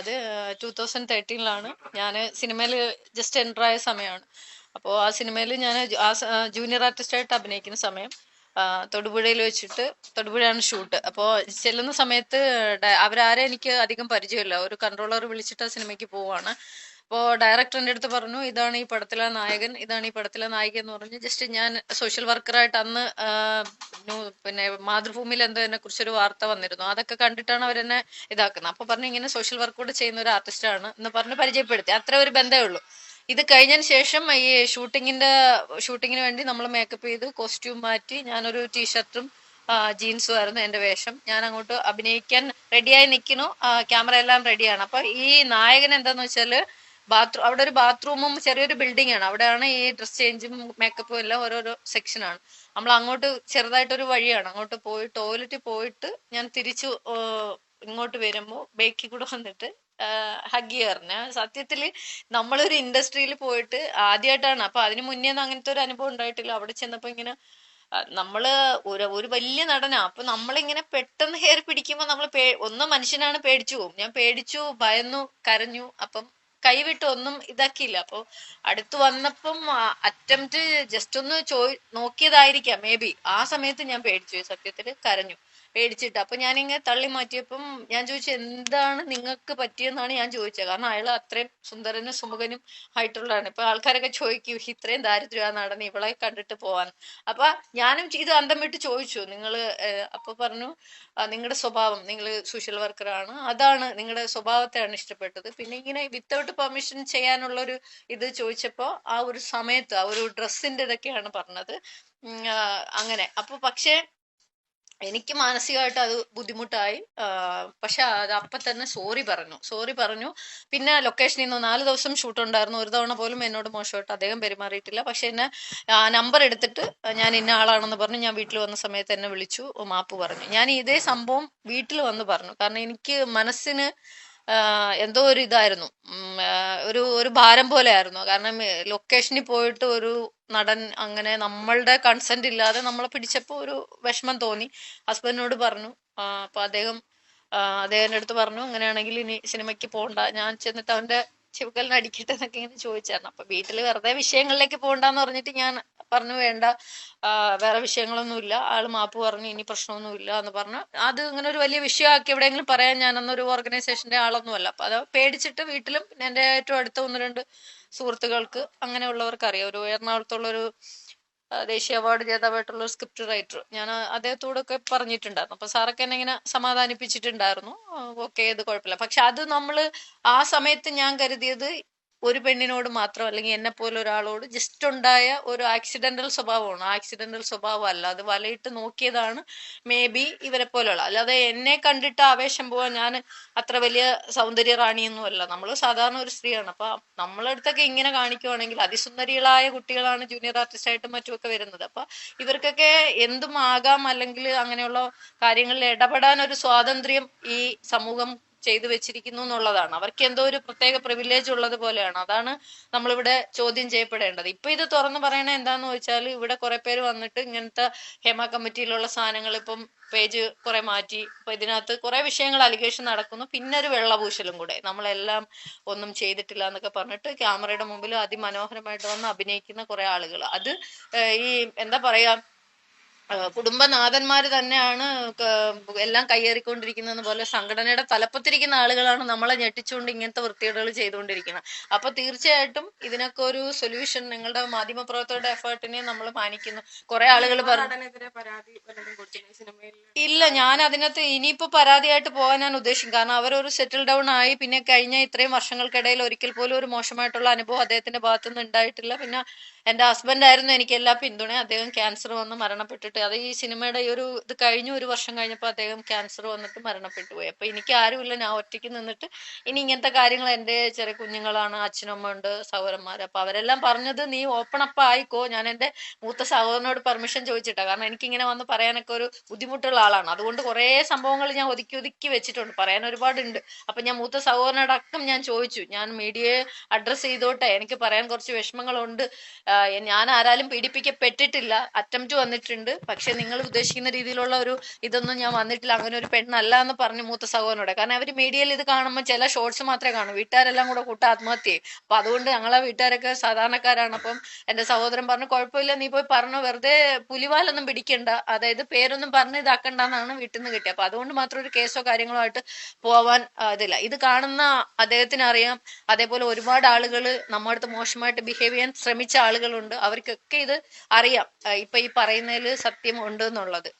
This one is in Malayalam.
അത് ടൂ തൗസൻഡ് തേർട്ടീനിലാണ് ഞാൻ സിനിമയിൽ ജസ്റ്റ് എന്റർ ആയ സമയമാണ് അപ്പോൾ ആ സിനിമയിൽ ഞാൻ ആ ജൂനിയർ ആർട്ടിസ്റ്റായിട്ട് അഭിനയിക്കുന്ന സമയം തൊടുപുഴയിൽ വെച്ചിട്ട് തൊടുപുഴയാണ് ഷൂട്ട് അപ്പോൾ ചെല്ലുന്ന സമയത്ത് അവരാരെ എനിക്ക് അധികം പരിചയമില്ല. ഒരു കൺട്രോളർ വിളിച്ചിട്ട് ആ സിനിമയ്ക്ക് പോവാണ്. അപ്പോൾ ഡയറക്ടർ എന്റെ അടുത്ത് പറഞ്ഞു ഇതാണ് ഈ പടത്തിലെ നായകൻ ഇതാണ് ഈ പടത്തിലെ നായിക എന്ന് പറഞ്ഞു ജസ്റ്റ് ഞാൻ സോഷ്യൽ വർക്കറായിട്ട് അന്ന് പിന്നെ മാതൃഭൂമിയിൽ എന്തോ എന്നെ കുറിച്ചൊരു വാർത്ത വന്നിരുന്നു. അതൊക്കെ കണ്ടിട്ടാണ് അവരെന്നെ ഇതാക്കുന്നത്. അപ്പോൾ പറഞ്ഞു ഇങ്ങനെ സോഷ്യൽ വർക്ക് കൂടെ ചെയ്യുന്ന ഒരു ആർട്ടിസ്റ്റാണ് എന്ന് പറഞ്ഞ് പരിചയപ്പെടുത്തി. അത്ര ഒരു ബന്ധമേ ഉള്ളൂ. ഇത് കഴിഞ്ഞതിന് ശേഷം ഈ ഷൂട്ടിങ്ങിന്റെ ഷൂട്ടിങ്ങിന് വേണ്ടി നമ്മൾ മേക്കപ്പ് ചെയ്ത് കോസ്റ്റ്യൂം മാറ്റി ഞാനൊരു ടീഷർട്ടും ജീൻസും ആയിരുന്നു എന്റെ വേഷം. ഞാൻ അങ്ങോട്ട് അഭിനയിക്കാൻ റെഡിയായി നിൽക്കുന്നു ക്യാമറ എല്ലാം റെഡിയാണ് അപ്പൊ ഈ നായകൻ എന്താന്ന് വെച്ചാൽ ബാത്റൂം അവിടെ ഒരു ബാത്റൂമും ചെറിയൊരു ബിൽഡിംഗ് ആണ് അവിടെയാണ് ഈ ഡ്രസ് ചേഞ്ചും മേക്കപ്പും എല്ലാം ഓരോരോ സെക്ഷനാണ്. നമ്മൾ അങ്ങോട്ട് ചെറുതായിട്ടൊരു വഴിയാണ്. അങ്ങോട്ട് പോയി ടോയ്ലറ്റിൽ പോയിട്ട് ഞാൻ തിരിച്ചു ഇങ്ങോട്ട് വരുമ്പോൾ ബേക്കി കൂടെ വന്നിട്ട് ഹഗ് ചെയ്യാറുണ്ട്. സത്യത്തിൽ നമ്മളൊരു ഇൻഡസ്ട്രിയിൽ പോയിട്ട് ആദ്യമായിട്ടാണ് അപ്പൊ അതിന് മുന്നേ അങ്ങനത്തെ ഒരു അനുഭവം ഉണ്ടായിട്ടില്ല. അവിടെ ചെന്നപ്പോ ഇങ്ങനെ നമ്മൾ ഒരു ഒരു വലിയ നടനാ. അപ്പൊ നമ്മളിങ്ങനെ പെട്ടെന്ന് ഹെയർ പിടിക്കുമ്പോ നമ്മൾ ഒന്ന് മനുഷ്യനാണ് പേടിച്ചു പോകും. ഞാൻ പേടിച്ചു ഭയന്നു കരഞ്ഞു. അപ്പം കൈവിട്ട് ഒന്നും ഇതാക്കിയില്ല. അപ്പോ അടുത്ത് വന്നപ്പം അറ്റംപ്റ്റ് ജസ്റ്റ് ഒന്ന് നോക്കിയതായിരിക്കാം. മേ ബി ആ സമയത്ത് ഞാൻ പേടിച്ചു. സത്യത്തിൽ കരഞ്ഞു. പേടിച്ചിട്ട്. അപ്പൊ ഞാനിങ്ങനെ തള്ളി മാറ്റിയപ്പം ഞാൻ ചോദിച്ചു എന്താണ് നിങ്ങൾക്ക് പറ്റിയെന്നാണ് ഞാൻ ചോദിച്ചത്? കാരണം അയാൾ അത്രയും സുന്ദരനും സുമുഖനും ആയിട്ടുള്ളതാണ്. ഇപ്പൊ ആൾക്കാരൊക്കെ ചോദിക്കും ഇത്രയും ദാരിദ്ര്യ നടന്ന് ഇവളെ കണ്ടിട്ട് പോവാൻ. അപ്പൊ ഞാനും ഇത് അന്തം വിട്ട് ചോദിച്ചു. നിങ്ങൾ അപ്പൊ പറഞ്ഞു നിങ്ങളുടെ സ്വഭാവം നിങ്ങൾ സോഷ്യൽ വർക്കറാണ്. അതാണ് നിങ്ങളുടെ സ്വഭാവത്തെയാണ് ഇഷ്ടപ്പെട്ടത്. പിന്നെ ഇങ്ങനെ വിത്തൗട്ട് പെർമിഷൻ ചെയ്യാനുള്ള ഒരു ഇത് ചോദിച്ചപ്പോ ആ ഒരു സമയത്ത് ആ ഒരു ഡ്രസ്സിന്റെ ഇതൊക്കെയാണ് പറഞ്ഞത്. അങ്ങനെ. അപ്പൊ പക്ഷേ എനിക്ക് മാനസികമായിട്ട് അത് ബുദ്ധിമുട്ടായി. പക്ഷെ അത് അപ്പം തന്നെ സോറി പറഞ്ഞു. സോറി പറഞ്ഞു. പിന്നെ ലൊക്കേഷനിൽ നിന്ന് നാല് ദിവസം ഷൂട്ട് ഉണ്ടായിരുന്നു. ഒരു തവണ പോലും എന്നോട് മോശമായിട്ട് അദ്ദേഹം പെരുമാറിയിട്ടില്ല. പക്ഷെ എന്നെ നമ്പർ എടുത്തിട്ട് ഞാൻ ഇന്ന ആളാണെന്ന് പറഞ്ഞു ഞാൻ വീട്ടിൽ വന്ന സമയത്ത് എന്നെ വിളിച്ചു മാപ്പ് പറഞ്ഞു. ഞാൻ ഇതേ സംഭവം വീട്ടിൽ വന്ന് പറഞ്ഞു. കാരണം എനിക്ക് മനസ്സിന് എന്തോ ഒരു ഇതായിരുന്നു. ഒരു ഒരു ഭാരം പോലെ ആയിരുന്നു കാരണം ലൊക്കേഷനിൽ പോയിട്ട് ഒരു നടൻ അങ്ങനെ നമ്മളുടെ കൺസെന്റ് ഇല്ലാതെ നമ്മളെ പിടിച്ചപ്പോൾ ഒരു വിഷമം തോന്നി. ഹസ്ബൻഡിനോട് പറഞ്ഞു. അപ്പൊ അദ്ദേഹം അദ്ദേഹത്തിന്റെ അടുത്ത് പറഞ്ഞു അങ്ങനെയാണെങ്കിൽ ഇനി സിനിമയ്ക്ക് പോകണ്ട ഞാൻ ചെന്നിട്ട് അവന്റെ ചിവക്കലിന് അടിക്കട്ടെ എന്നൊക്കെ ഇങ്ങനെ ചോദിച്ചായിരുന്നു. അപ്പൊ വീട്ടിൽ വെറുതെ വിഷയങ്ങളിലേക്ക് പോകണ്ടെന്ന് പറഞ്ഞിട്ട് ഞാൻ പറഞ്ഞു വേണ്ട. വേറെ വിഷയങ്ങളൊന്നുമില്ല. ആൾ മാപ്പ് പറഞ്ഞു ഇനി പ്രശ്നമൊന്നുമില്ല എന്ന് പറഞ്ഞു. അത് ഇങ്ങനെ ഒരു വലിയ വിഷയമാക്കി എവിടെയെങ്കിലും പറയാൻ ഞാൻ അന്നൊരു ഓർഗനൈസേഷന്റെ ആളൊന്നുമല്ല. അപ്പൊ അത് പേടിച്ചിട്ട് വീട്ടിലും പിന്നെ ഏറ്റവും അടുത്ത ഒന്ന് രണ്ട് സുഹൃത്തുക്കൾക്ക് അങ്ങനെയുള്ളവർക്ക് അറിയാം. ഒരു എറണാകുളത്തുള്ള ഒരു ദേശീയ അവാർഡ് ജേതാവായിട്ടുള്ള ഒരു സ്ക്രിപ്റ്റ് റൈറ്റർ ഞാൻ അദ്ദേഹത്തോടൊക്കെ പറഞ്ഞിട്ടുണ്ടായിരുന്നു. അപ്പൊ സാറൊക്കെ എന്നെ ഇങ്ങനെ സമാധാനിപ്പിച്ചിട്ടുണ്ടായിരുന്നു. ഓക്കെ ഇത് കുഴപ്പമില്ല. പക്ഷെ അത് നമ്മൾ ആ സമയത്ത് ഞാൻ കരുതിയത് ഒരു പെണ്ണിനോട് മാത്രം അല്ലെങ്കിൽ എന്നെ പോലെ ഒരാളോട് ജസ്റ്റ് ഉണ്ടായ ഒരു ആക്സിഡന്റൽ സ്വഭാവമാണ്. ആക്സിഡന്റൽ സ്വഭാവം അല്ല. അത് വലയിട്ട് നോക്കിയതാണ് മേ ബി ഇവരെ പോലെയുള്ള. അല്ലാതെ എന്നെ കണ്ടിട്ട് ആവേശം പോവാൻ ഞാൻ അത്ര വലിയ സൗന്ദര്യ റാണിയൊന്നും അല്ല. നമ്മൾ സാധാരണ ഒരു സ്ത്രീയാണ്. അപ്പൊ നമ്മളെ അടുത്തൊക്കെ ഇങ്ങനെ കാണിക്കുവാണെങ്കിൽ അതിസുന്ദരികളായ കുട്ടികളാണ് ജൂനിയർ ആർട്ടിസ്റ്റ് ആയിട്ട് മറ്റുമൊക്കെ വരുന്നത്. അപ്പൊ ഇവർക്കൊക്കെ എന്തും ആകാം അല്ലെങ്കിൽ അങ്ങനെയുള്ള കാര്യങ്ങളിൽ ഇടപെടാൻ ഒരു സ്വാതന്ത്ര്യം ഈ സമൂഹം ചെയ്തു വെച്ചിരിക്കുന്നു എന്നുള്ളതാണ്. അവർക്ക് എന്തോ ഒരു പ്രത്യേക പ്രിവിലേജ് ഉള്ളത് പോലെയാണ്. അതാണ് നമ്മളിവിടെ ചോദ്യം ചെയ്യപ്പെടേണ്ടത്. ഇപ്പൊ ഇത് തുറന്നു പറയണ എന്താന്ന് വെച്ചാൽ ഇവിടെ കുറെ പേര് വന്നിട്ട് ഇങ്ങനത്തെ ഹേമ കമ്മിറ്റിയിലുള്ള സാധനങ്ങൾ ഇപ്പം പേജ് കുറെ മാറ്റി. ഇപ്പൊ ഇതിനകത്ത് കുറെ വിഷയങ്ങൾ അലിഗേഷൻ നടക്കുന്നു. പിന്നെ ഒരു വെള്ളപൂശലും കൂടെ. നമ്മളെല്ലാം ഒന്നും ചെയ്തിട്ടില്ല എന്നൊക്കെ പറഞ്ഞിട്ട് ക്യാമറയുടെ മുമ്പിൽ അതിമനോഹരമായിട്ട് വന്ന് അഭിനയിക്കുന്ന കുറെ ആളുകൾ അത് ഈ എന്താ പറയാ ഏഹ് കുടുംബനാഥന്മാര് തന്നെയാണ് എല്ലാം കയ്യേറിക്കൊണ്ടിരിക്കുന്നത് പോലെ സംഘടനയുടെ തലപ്പത്തിരിക്കുന്ന ആളുകളാണ് നമ്മളെ ഞെട്ടിച്ചുകൊണ്ട് ഇങ്ങനത്തെ വൃത്തികേടുകൾ ചെയ്തുകൊണ്ടിരിക്കുന്നത്. അപ്പൊ തീർച്ചയായിട്ടും ഇതിനൊക്കെ ഒരു സൊല്യൂഷൻ നിങ്ങളുടെ മാധ്യമപ്രവർത്തകരുടെ എഫേർട്ടിനെ നമ്മൾ മാനിക്കുന്നു. കുറെ ആളുകൾ പറഞ്ഞു ഇല്ല ഞാൻ അതിനകത്ത് ഇനിയിപ്പോ പരാതിയായിട്ട് പോകാൻ ഞാൻ ഉദ്ദേശിക്കും കാരണം അവരൊരു സെറ്റിൽ ഡൗൺ ആയി പിന്നെ കഴിഞ്ഞ ഇത്രയും വർഷങ്ങൾക്കിടയിൽ ഒരിക്കൽ പോലും ഒരു മോശമായിട്ടുള്ള അനുഭവം അദ്ദേഹത്തിന്റെ ഭാഗത്തുനിന്ന് ഉണ്ടായിട്ടില്ല. പിന്നെ എന്റെ ഹസ്ബൻഡ് ആയിരുന്നു എനിക്ക് എല്ലാ പിന്തുണയും. അദ്ദേഹം ക്യാൻസർ വന്ന് മരണപ്പെട്ടിട്ട് അത് ഈ സിനിമയുടെ ഈ ഒരു ഇത് കഴിഞ്ഞു ഒരു വർഷം കഴിഞ്ഞപ്പോൾ അദ്ദേഹം ക്യാൻസർ വന്നിട്ട് മരണപ്പെട്ടു പോയി. അപ്പൊ എനിക്ക് ആരുമില്ല. ഞാൻ ഒറ്റയ്ക്ക് നിന്നിട്ട് ഇനി ഇങ്ങനത്തെ കാര്യങ്ങൾ എന്റെ ചെറിയ കുഞ്ഞുങ്ങളാണ് അച്ഛനമ്മ ഉണ്ട് സഹോദരന്മാർ അപ്പൊ അവരെല്ലാം പറഞ്ഞത് നീ ഓപ്പൺ അപ്പ് ആയിക്കോ. ഞാൻ എന്റെ മൂത്ത സഹോദരനോട് പെർമിഷൻ ചോദിച്ചിട്ടാ. കാരണം എനിക്ക് ഇങ്ങനെ വന്ന് പറയാനൊക്കെ ഒരു ബുദ്ധിമുട്ടുള്ള ആളാണ്. അതുകൊണ്ട് കുറേ സംഭവങ്ങൾ ഞാൻ ഒതുക്കി ഒതുക്കി വെച്ചിട്ടുണ്ട്. പറയാൻ ഒരുപാടുണ്ട്. അപ്പൊ ഞാൻ മൂത്ത സഹോദരനോടക്കം ഞാൻ ചോദിച്ചു. ഞാൻ മീഡിയയെ അഡ്രസ്സ് ചെയ്തോട്ടെ. എനിക്ക് പറയാൻ കുറച്ച് വിഷമങ്ങളുണ്ട്. ഞാൻ ആരാലും പീഡിപ്പിക്കപ്പെട്ടിട്ടില്ല. അറ്റംപ്റ്റ് വന്നിട്ടുണ്ട്. പക്ഷെ നിങ്ങൾ ഉദ്ദേശിക്കുന്ന രീതിയിലുള്ള ഒരു ഇതൊന്നും ഞാൻ വന്നിട്ടില്ല. അങ്ങനെ ഒരു പെണ്ണല്ല എന്ന് പറഞ്ഞു മൂത്ത സഹോദരനോട്. കാരണം അവർ മീഡിയയിൽ ഇത് കാണുമ്പോൾ ചില ഷോർട്സ് മാത്രമേ കാണൂ. വീട്ടുകാരെല്ലാം കൂടെ കൂട്ട ആത്മഹത്യയെ അപ്പൊ അതുകൊണ്ട് ഞങ്ങളെ വീട്ടുകാരൊക്കെ സാധാരണക്കാരാണ്. അപ്പം എന്റെ സഹോദരൻ പറഞ്ഞു കുഴപ്പമില്ല നീ പോയി പറഞ്ഞു. വെറുതെ പുലിവാലൊന്നും പിടിക്കണ്ട. അതായത് പേരൊന്നും പറഞ്ഞ് ഇതാക്കണ്ടെന്നാണ് വീട്ടിൽ നിന്ന് കിട്ടിയത് അപ്പൊ അതുകൊണ്ട് മാത്രം ഒരു കേസോ കാര്യങ്ങളോ ആയിട്ട് പോവാൻ ഇതില്ല. ഇത് കാണുന്ന അദ്ദേഹത്തിന് അറിയാം. അതേപോലെ ഒരുപാട് ആളുകൾ നമ്മുടെ അടുത്ത് മോശമായിട്ട് ബിഹേവ് ചെയ്യാൻ ശ്രമിച്ച ആളുകളുണ്ട്. അവർക്കൊക്കെ ഇത് അറിയാം. ഇപ്പൊ ഈ പറയുന്നതിൽ സത്യം ഉണ്ട് എന്നുള്ളത്.